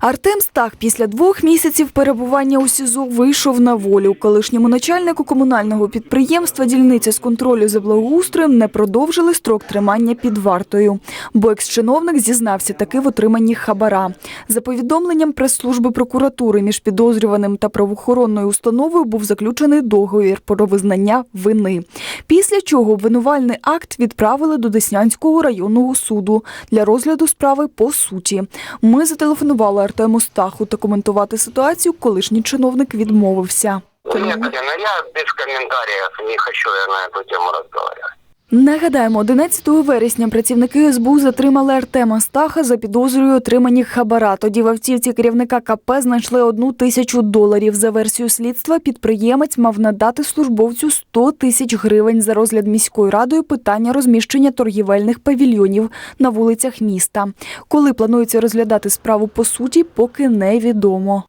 Артем Стах після двох місяців перебування у СІЗО вийшов на волю. Колишньому начальнику комунального підприємства дільниця з контролю за благоустроєм не продовжили строк тримання під вартою, бо екс-чиновник зізнався таки в отриманні хабара. За повідомленням прес-служби прокуратури між підозрюваним та правоохоронною установою був заключений договір про визнання вини. Після чого обвинувальний акт відправили до Деснянського районного суду для розгляду справи по суті. Ми зателефонували Артему Стаху та коментувати ситуацію колишній чиновник відмовився. Ні, я без коментарів не хочу я на цю тему разговаривать. Нагадаємо, 11 вересня працівники СБУ затримали Артема Стаха за підозрою отримані хабара. Тоді в автівці керівника КП знайшли одну тисячу доларів. За версією слідства, підприємець мав надати службовцю 100 тисяч гривень за розгляд міською радою питання розміщення торгівельних павільйонів на вулицях міста. Коли планується розглядати справу по суті, поки невідомо.